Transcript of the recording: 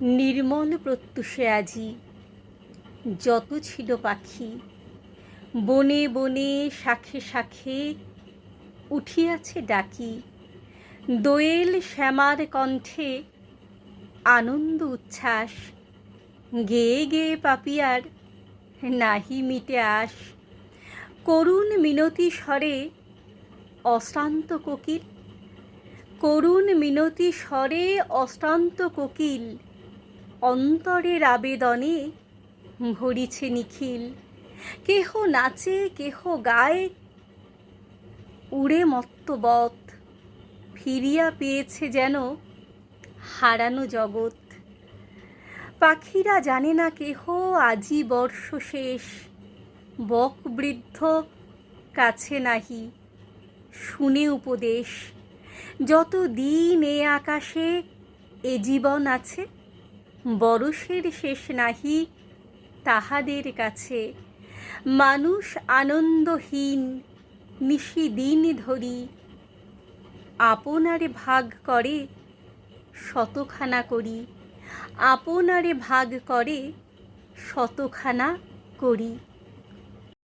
নির্মল প্রত্যুষে আজি। যত ছিল পাখি, বনে বনে, শাখে শাখে উঠিয়াছে ডাকি। দোয়েল শ্যামার কণ্ঠে আনন্দ উচ্ছ্বাস, গেয়ে গেয়ে পাপিয়ার নাহি মিটে আস করুণ মিনতি স্বরে অশ্রান্ত কোকিল, করুণ মিনতি স্বরে অশ্রান্ত কোকিল অন্তরের আবেদনে ভরিছে নিখিল। কেহ নাচে, কেহ গায়ে, উড়ে মত্তবৎ ফিরিয়া পেয়েছে যেন হারানো জগৎ। পাখিরা জানে না কেহ আজি বর্ষ শেষ। বক বৃদ্ধ কাছে নাহি, শুনে উপদেশ। যত দিন এ আকাশে এ জীবন আছে বরষের শেষ নাহি তাহাদের কাছে। মানুষ আনন্দহীন, নিশি দিন ধরি। আপনারে ভাগ করে শতখানা করি। আপনারে ভাগ করে শতখানা করি।